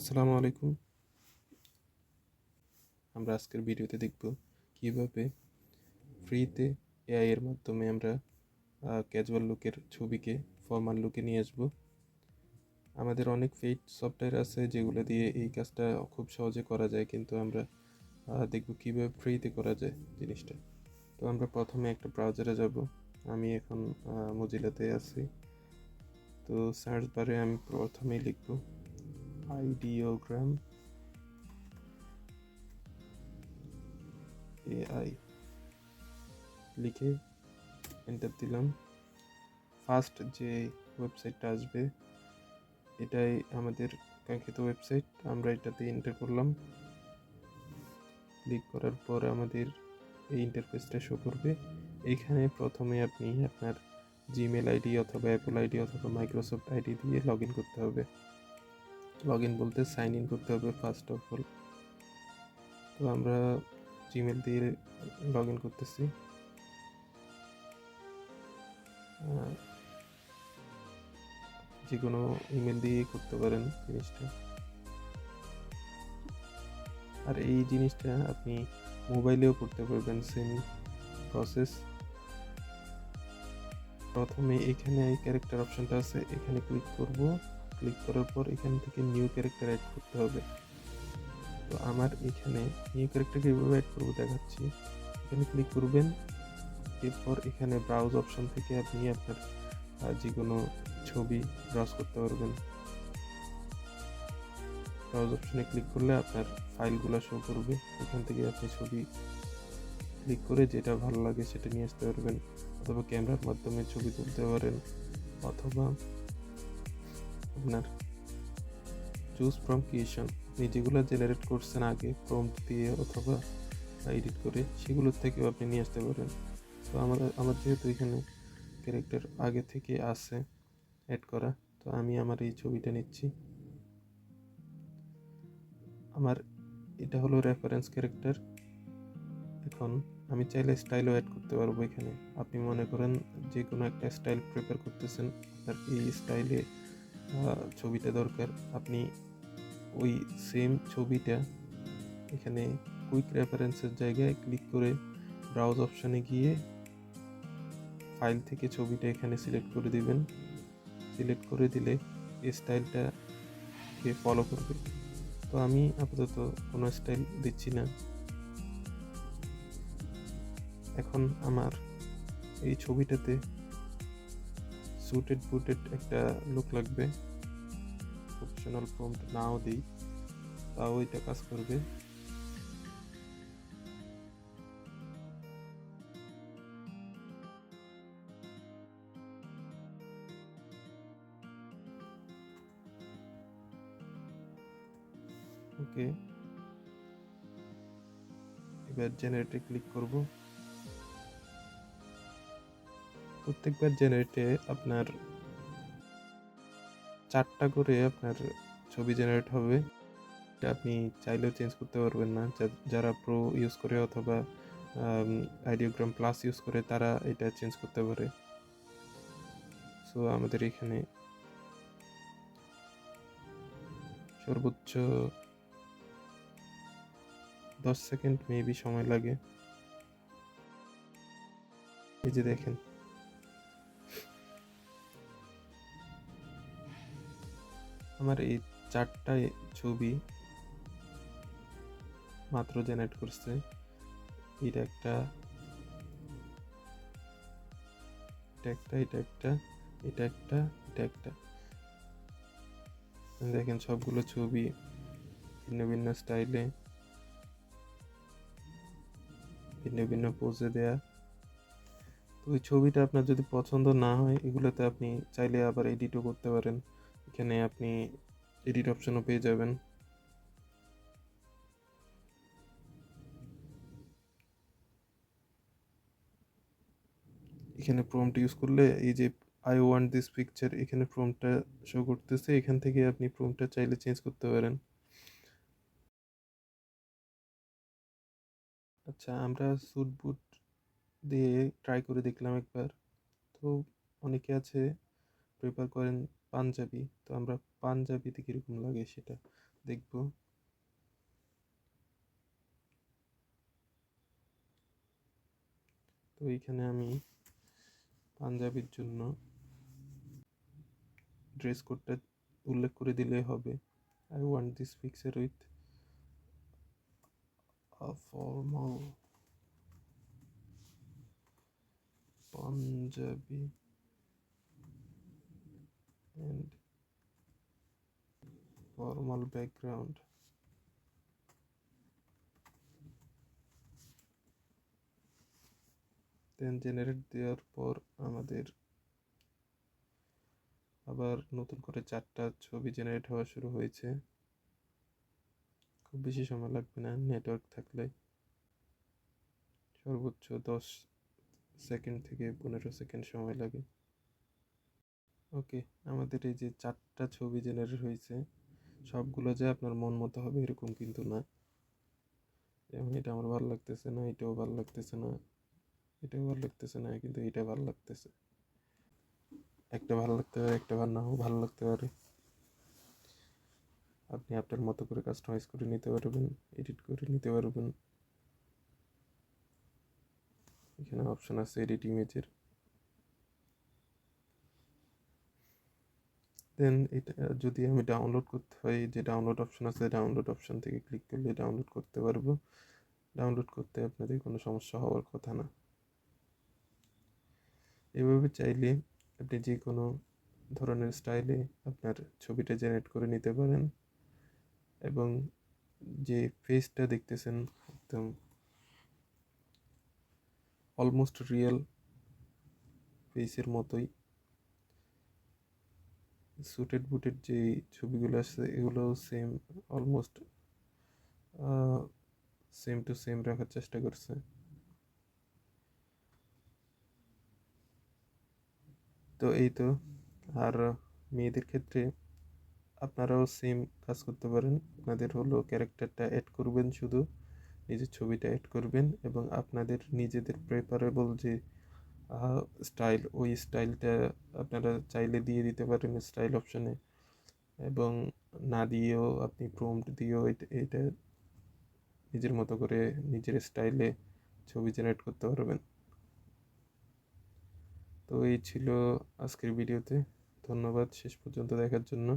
আসসালামু আলাইকুম। আমরা আজকের ভিডিওতে দেখব কীভাবে ফ্রিতে এআই এর মাধ্যমে আমরা ক্যাজুয়াল লুকের ছবিকে ফর্মাল লুকে নিয়ে আসব। আমাদের অনেক ফেট সফটওয়্যার আছে যেগুলো দিয়ে এই কাজটা খুব সহজে করা যায়, কিন্তু আমরা দেখব কীভাবে ফ্রিতে করা যায় জিনিসটা। তো আমরা প্রথমে একটা ব্রাউজারে যাব। আমি এখন মজিলাতে আছি। তো সার্চ বারে আমি প্রথমেই লিখব আইডিওগ্রাম এআই লিখে এন্টার দিলাম। ফার্স্ট যে ওয়েবসাইটটা আসবে, এটাই আমাদের কাঙ্ক্ষিত ওয়েবসাইট আমরা এটাতে এন্টার করলাম। ক্লিক করার পর আমাদের এই ইন্টারফেসটা শো করবে। এইখানে প্রথমে আপনি আপনার জিমেল আইডি অথবা অ্যাপল আইডি অথবা মাইক্রোসফট আইডি দিয়ে লগ ইন করতে হবে। লগ ইন বলতে সাইন ইন করতে হবে ফার্স্ট অফ অল তো আমরা জিমেল দিয়ে লগ ইন করতেছি। যে কোনো ইমেল দিয়ে করতে পারেন জিনিসটা। আর এই জিনিসটা আপনি মোবাইলেও করতে পারবেন সেম প্রসেস প্রথমে এখানে এই ক্যারেক্টার অপশনটা আছে, এখানে ক্লিক করব। ক্লিক করার পর এখান থেকে নিউ ক্যারেক্টার অ্যাড করতে হবে। তো আমার এখানে নিউ ক্যারেক্টার কীভাবে অ্যাড করব দেখাচ্ছি। এখানে ক্লিক করবেন, এরপর এখানে ব্রাউজ অপশন থেকে আপনি আপনার যে কোনো ছবি ব্রাউজ করতে পারবেন। ব্রাউজ অপশনে ক্লিক করলে আপনার ফাইলগুলো শো করবে। এখান থেকে আপনি ছবি ক্লিক করে যেটা ভালো লাগে সেটা নিয়ে আসতে পারবেন। অথবা ক্যামেরার মাধ্যমে ছবি তুলতে পারেন। অথবা আপনার চুজ ফ্রম ক্রিয়েশন আপনি যেগুলো জেনারেট করছেন আগে প্রম্পট দিয়ে অথবা এডিট করে, সেগুলোর থেকেও আপনি নিয়ে আসতে পারেন। তো আমাদের, আমার যেহেতু এখানে ক্যারেক্টার আগে থেকে আছে অ্যাড করা, তো আমি আমার এই ছবিটা নিচ্ছি। আমার এটা হলো রেফারেন্স ক্যারেক্টার এখন আমি চাইলে স্টাইলও অ্যাড করতে পারব এখানে। আপনি মনে করেন যে কোনো একটা স্টাইল প্রিপেয়ার করতেছেন, আপনার এই স্টাইলে ছবিটা দরকার। আপনি ওই সেম ছবিটা এখানে কুইক রেফারেন্সের জায়গায় ক্লিক করে ব্রাউজ অপশানে গিয়ে ফাইল থেকে ছবিটা এখানে সিলেক্ট করে দিবেন। সিলেক্ট করে দিলে এই স্টাইলটাকে ফলো করবে। তো আমি আপাতত কোনো স্টাইল দিচ্ছি না। এখন আমার এই ছবিটাতে সুটেড বুটেড একটা লুক লাগবে। প্রফেশনাল প্রম্পট নাও দিই, তাও এটা কাজ করবে। ওকে এবার জেনারেটে ক্লিক করব। প্রত্যেকবার জেনারেটে আপনার চারটা করে আপনার ছবি জেনারেট হবে। এটা আপনি চাইলেও চেঞ্জ করতে পারবেন না। যারা প্রো ইউজ করে অথবা আইডিওগ্রাম প্লাস ইউজ করে, তারা এটা চেঞ্জ করতে পারে। সো আমাদের এখানে সর্বোচ্চ দশ সেকেন্ড মেবি সময় লাগে। এই যে দেখেন। আমার এই চারটা ছবি মাত্র জেনারেট করছে। এটা একটা এটা একটা এটা একটা এটা একটা এটা একটা। দেখেন সবগুলো ছবি ভিন্ন ভিন্ন স্টাইলে, ভিন্ন ভিন্ন পোজে দেয়া। তো ওই ছবিটা আপনার যদি পছন্দ না হয়, এগুলোতে আপনি চাইলে আবার এডিটও করতে পারেন। এখানে আপনি এডিট অপশনও পেয়ে যাবেন। এখানে প্রম্পট ইউজ করলে এই যে আই ওয়ান্ট দিস পিকচার এখানে প্রম্পটটা শো করতেছে, এখান থেকে আপনি প্রম্পটটা চাইলে চেঞ্জ করতে পারেন। আচ্ছা আমরা স্যুট বুট দিয়ে ট্রাই করে দেখলাম একবার। তো অনেকে আছে প্রেফার করেন পাঞ্জাবি। তো আমরা পাঞ্জাবিতে কীরকম লাগে সেটা দেখব। তো এইখানে আমি পাঞ্জাবির জন্য ড্রেস কোডটা উল্লেখ করে দিলে হবে। I want this picture with formal Punjabi and formal background. Then generate দেওয়ার পর আমাদের আবার নতুন করে চারটা ছবি জেনারেট হওয়া শুরু হয়েছে। খুব বেশি সময় লাগবে না নেটওয়ার্ক থাকলে। সর্বোচ্চ দশ সেকেন্ড থেকে পনেরো সেকেন্ড সময় লাগে। ওকে, আমাদের এই যে চারটা ছবি জেনারেট হয়েছে, সবগুলো যে আপনার মন মতো হবে এরকম কিন্তু না। যেমন এটা আমার ভালো লাগতেছে না, এটাও ভালো লাগতেছে না, এটাও ভালো লাগতেছে না, কিন্তু এটা ভালো লাগতেছে। একটা ভালো লাগতে পারে, একটা ভালো নাও ভালো লাগতে পারে। আপনি আপনার মতো করে কাস্টমাইজ করে নিতে পারবেন এডিট করে নিতে পারবেন। এখানে অপশন আছে এডিট ইমেজের দেন এটা, যদি আমি ডাউনলোড করতে হয় যে ডাউনলোড অপশন আছে ডাউনলোড অপশন থেকে ক্লিক করলে ডাউনলোড করতে পারব। ডাউনলোড করতে আপনাদের কোনো সমস্যা হওয়ার কথা না। এভাবে চাইলে আপনি যে কোনো ধরনের স্টাইলে আপনার ছবিটা জেনারেট করে নিতে পারেন এবং যে ফেসটা দেখতেছেন, একদম অলমোস্ট রিয়েল ফেসের মতোই সুটেড বুটেড যে ছবিগুলো আছে, এগুলো same almost same to same রাখার চেষ্টা করছে। তো এই তো, আর মেয়েদের ক্ষেত্রে আপনারাও সেম কাজ করতে পারেন। আপনাদের হলো ক্যারেক্টারটা অ্যাড করবেন শুধু, নিজের ছবিটা অ্যাড করবেন এবং আপনাদের নিজেদের প্রেফারেবল যে স্টাইল ওই স্টাইলটা আপনারা চাইলে দিয়ে দিতে পারেন স্টাইল অপশানে এবং না দিয়েও আপনি প্রম্পট দিয়েও এটা নিজের মতো করে নিজের স্টাইলে ছবি জেনারেট করতে পারবেন। তো এই ছিল আজকের ভিডিওতে ধন্যবাদ। শেষ পর্যন্ত দেখার জন্য।